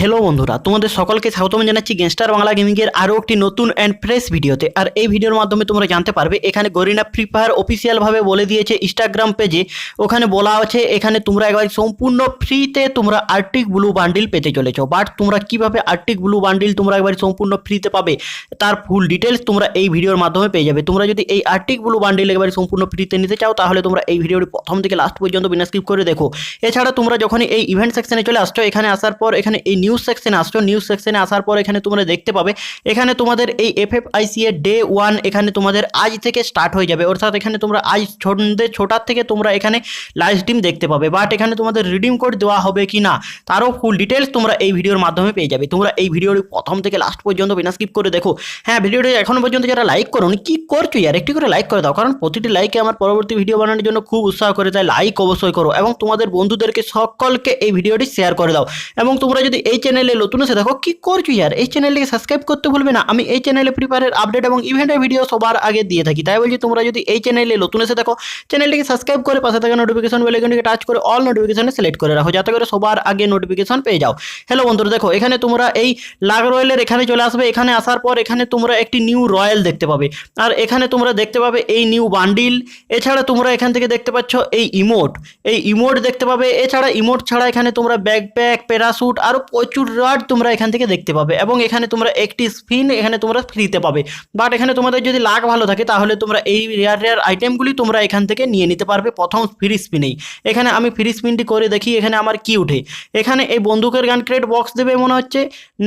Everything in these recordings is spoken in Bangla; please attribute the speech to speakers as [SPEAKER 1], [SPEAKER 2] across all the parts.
[SPEAKER 1] হ্যালো বন্ধুরা, তোমাদের সকলকে স্বাগতম জানাচ্ছি গ্যাংস্টার বাংলা গেমিংয়ের আরও একটি নতুন অ্যান্ড ফ্রেশ ভিডিওতে। আর এই ভিডিওর মাধ্যমে তোমরা জানতে পারবে, এখানে গরিনা ফ্রি ফায়ার অফিসিয়ালভাবে বলে দিয়েছে ইনস্টাগ্রাম পেজে ওখানে বলা আছে, এখানে তোমরা একবার সম্পূর্ণ ফ্রিতে তোমরা আর্টিক ব্লু বান্ডিল পেতে চলেছো। বাট তোমরা কীভাবে আর্টিক ব্লু বান্ডিল তোমরা একবার সম্পূর্ণ ফ্রিতে পাবে, তার ফুল ডিটেলস তোমরা এই ভিডিওর মাধ্যমে পেয়ে যাবে। তোমরা যদি এই আর্টিক ব্লু বান্ডিল একবার সম্পূর্ণ ফ্রিতে নিতে চাও, তাহলে তোমরা এই ভিডিওটি প্রথম থেকে লাস্ট পর্যন্ত বিনা স্কিপ করে দেখো। এছাড়া তোমরা যখনই এই ইভেন্ট সেকশনে চলে আসছো, এখানে আসার পর এখানে এই নিউজ সেকশনে আসছো নিউজ সেকশনে আসার পর এখানে তোমরা দেখতে পাবে, এখানে তোমাদের এই এফ এফ আইসি এর ডে ওয়ান এখানে তোমাদের আজ থেকে স্টার্ট হয়ে যাবে। অর্থাৎ এখানে তোমরা আজ সন্ধ্যে ছোটার থেকে তোমরা এখানে লাইভ স্ট্রিম দেখতে পাবে। বাট এখানে তোমাদের রিডিম কোড দেওয়া হবে কি না, তারও ফুল ডিটেলস তোমরা এই ভিডিওর মাধ্যমে পেয়ে যাবে। তোমরা এই ভিডিওটি প্রথম থেকে লাস্ট পর্যন্ত বিনা স্কিপ করে দেখো। হ্যাঁ ভিডিওটি এখনও পর্যন্ত যারা লাইক করো কি করছ ইয়ার? একটি করে লাইক করে দাও, কারণ প্রতিটি লাইকে আমার পরবর্তী ভিডিও বানানোর জন্য খুব উৎসাহ করে, তাই লাইক অবশ্যই করো। এবং তোমাদের বন্ধুদেরকে সকলকে এই ভিডিওটি শেয়ার করে দাও। এবং তোমরা যদি এই চ্যানেলে নতুন এসে দেখো কি করছ ইয়ার? এই চ্যানেলটিকে সাবস্ক্রাইব করতে ভুলবে না। আমি এই চ্যানেলে ফ্রি আপডেট এবং ইভেন্টের ভিডিও সবার আগে দিয়ে থাকি। তাই বলছি, তোমরা যদি এই চ্যানেলে নতুন এসে দেখো চ্যানেলটিকে সাবস্ক্রাইব করে পাশে থাকা নোটিফিকেশন বেল আইকনটিকে টাচ করে অল নোটিফিকেশনে সিলেক্ট করে রাখো, যাতে করে সবার আগে নোটিফিকেশন পেয়ে যাও। হ্যালো বন্ধুরা, দেখো এখানে তোমরা এই লাগ রয়্যালের এখানে চলে আসবে। এখানে আসার পর এখানে তোমরা একটি নিউ রয়্যাল দেখতে পাবে। আর এখানে তোমরা দেখতে পাবে এই নিউ বান্ডিল এছাড়া তোমরা এখান থেকে দেখতে পাচ্ছ এই ইমোট এই ইমোট দেখতে পাবে। এছাড়া ইমোট ছাড়া এখানে তোমরা ব্যাকপ্যাক প্যারাশুট আরও প্রচুর রড তোমরা এখান থেকে দেখতে পাবে এবং এখানে তোমরা একটি স্পিন এখানে তোমরা ফ্রিতে পাবে। বাট এখানে তোমাদের যদি লাক ভালো থাকে, তাহলে তোমরা এই রেয়ার রেয়ার আইটেমগুলি তোমরা এখান থেকে নিয়ে নিতে পারবে প্রথম ফ্রি স্পিনেই এখানে আমি ফ্রি স্পিনটি করে দেখি, এখানে আমার কি উঠে। এখানে এই বন্দুকের গান ক্রেট বক্স দেবে মনে হচ্ছে।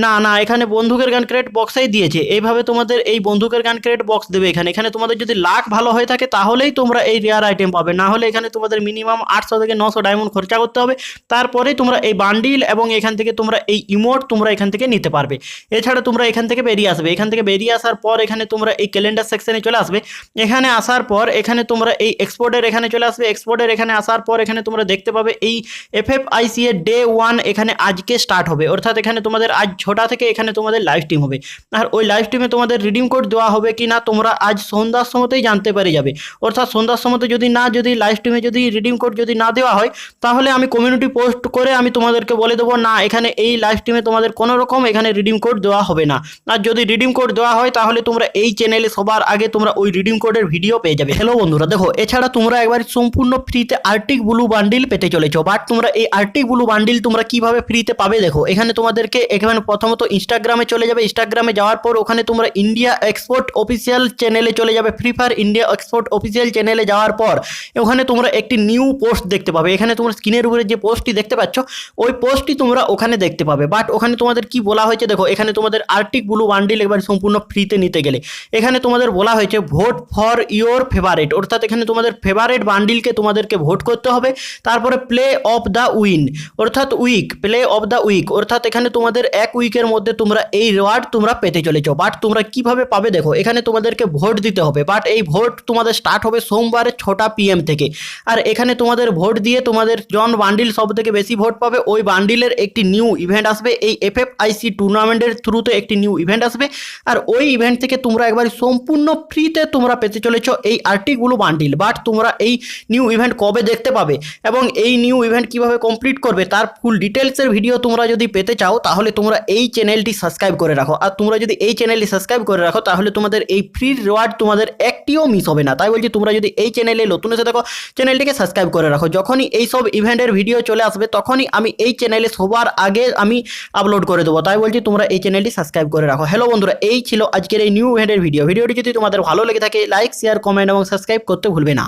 [SPEAKER 1] না না, এখানে বন্দুকের গান ক্রেট বক্সেই দিয়েছে। এইভাবে তোমাদের এই বন্দুকের গান ক্রেট বক্স দেবে এখানে। এখানে তোমাদের যদি লাক ভালো হয়ে থাকে, তাহলেই তোমরা এই রেয়ার আইটেম পাবে। না হলে এখানে তোমাদের মিনিমাম আটশো থেকে নশো ডায়মন্ড খরচা করতে হবে। তারপরেই তোমরা এই বান্ডিল এবং এখান থেকে তোমরা এই ইমোট তোমরা এখান থেকে নিতে পারবে। এছাড়া তোমরা এখান থেকে বেরিয়ে আসবে। এখান থেকে বেরিয়ে আসার পর এখানে তোমরা এই ক্যালেন্ডার সেকশনে চলে আসবে। এখানে আসার পর এখানে তোমরা এই এক্সপোর্টের এখানে চলে আসবে। এক্সপোর্টের এখানে আসার পর এখানে তোমরা দেখতে পাবে এই এফ এফ আইসি এর ডে ওয়ান এখানে আজকে স্টার্ট হবে। অর্থাৎ এখানে তোমাদের আজ ছটা থেকে এখানে তোমাদের লাইভ স্ট্রিম হবে। আর ওই লাইভ স্ট্রিমে তোমাদের রিডিম কোড দেওয়া হবে কি না তোমরা আজ সন্ধ্যার সময়তেই জানতে পেরে যাবে। অর্থাৎ সন্ধ্যার সময়তে যদি না, যদি লাইভ স্ট্রিমে যদি রিডিম কোড যদি না দেওয়া হয়, তাহলে আমি কমিউনিটি পোস্ট করে আমি তোমাদেরকে বলে দেবো, না, এখানে এই লাইভ স্ট্রিমে তোমাদের কোনো রকম এখানে রিডিম কোড দেওয়া হবে না। আর যদি রিডিম কোড দেওয়া হয়, তাহলে তোমরা এই চ্যানেলে সবার আগে তোমরা ওই রিডিম কোডের ভিডিও পেয়ে যাবে। হ্যালো বন্ধুরা, দেখো, এছাড়া তোমরা একবার সম্পূর্ণ ফ্রিতে আর্টিক ব্লু বান্ডিল পেতে চলেছো। বাট তোমরা এই আর্টিক ব্লু বান্ডিল তোমরা কীভাবে ফ্রিতে পাবে, দেখো, এখানে তোমাদেরকে এখানে প্রথমত ইনস্টাগ্রামে চলে যাবে। ইনস্টাগ্রামে যাওয়ার পর ওখানে তোমরা ইন্ডিয়া এক্সপোর্ট অফিসিয়াল চ্যানেলে চলে যাবে। Free fire India export official চ্যানেলে যাওয়ার পর ওখানে তোমরা একটি নিউ পোস্ট দেখতে পাবে। এখানে তোমরা স্ক্রিনের উপরে যে পোস্টটি দেখতে পাচ্ছ, ওই পোস্টটি তোমরা ওখানে দেখতে পাবে বাট ওখানে তোমাদের কি বলা হয়েছে দেখো, এখানে তোমাদের আর্টিক ব্লু বান্ডিল একবার সম্পূর্ণ ফ্রিতে নিতে গেলে। এখানে তোমাদের বলা হয়েছে ভোট ফর ইওর ফেভারেট অর্থাৎ এখানে তোমাদের ফেভারেট বান্ডিলকে তোমাদেরকে ভোট করতে হবে। তারপরে প্লে অফ দ্য উইন অর্থাৎ week play of the week অর্থাৎ এখানে তোমাদের এক উইকের মধ্যে তোমরা এই রিওয়ার্ড তোমরা পেতে চলেছো। বাট তোমরা কীভাবে পাবে দেখো, এখানে তোমাদেরকে ভোট দিতে হবে। বাট এই ভোট তোমাদের স্টার্ট হবে সোমবারে ছটা পিএম থেকে। আর এখানে তোমাদের ভোট দিয়ে তোমাদের জন বান্ডিল সব থেকে বেশি ভোট পাবে, ওই বান্ডিলের একটি নিউ ইভেন্ট আসবে এই এফ এফ আইসি টুর্নামেন্টের থ্রুতে একটি নিউ ইভেন্ট আসবে। আর ওই ইভেন্ট থেকে তোমরা একবার সম্পূর্ণ ফ্রিতে তোমরা পেতে চলেছ এই আর্টিকগুলো বান্ডিল বাট তোমরা এই নিউ ইভেন্ট কবে দেখতে পাবে এবং এই নিউ ইভেন্ট কীভাবে কমপ্লিট করবে তার ফুল ডিটেলসের ভিডিও তোমরা যদি পেতে চাও, তাহলে তোমরা এই চ্যানেলটি সাবস্ক্রাইব করে রাখো। আর তোমরা যদি এই চ্যানেলটি সাবস্ক্রাইব করে রাখো, তাহলে তোমাদের এই ফ্রি রিওয়ার্ড তোমাদের একটিও মিস হবে না। তাই বলছি, তোমরা যদি এই চ্যানেলে নতুন এসে দেখো চ্যানেলটিকে সাবস্ক্রাইব করে রাখো। যখনই এই সব ইভেন্টের ভিডিও চলে আসবে, তখনই আমি এই চ্যানেলে সবার আগে আমি আপলোড করে দেবো। তাই বলছি, তোমরা এই চ্যানেলটি সাবস্ক্রাইব করে রাখো। হ্যালো বন্ধুরা, এই ছিল আজকের এই নিউ ইভেন্টের ভিডিও ভিডিওটি যদি তোমাদের ভালো লেগে থাকে লাইক শেয়ার কমেন্ট এবং সাবস্ক্রাইব করতে ভুলবে না।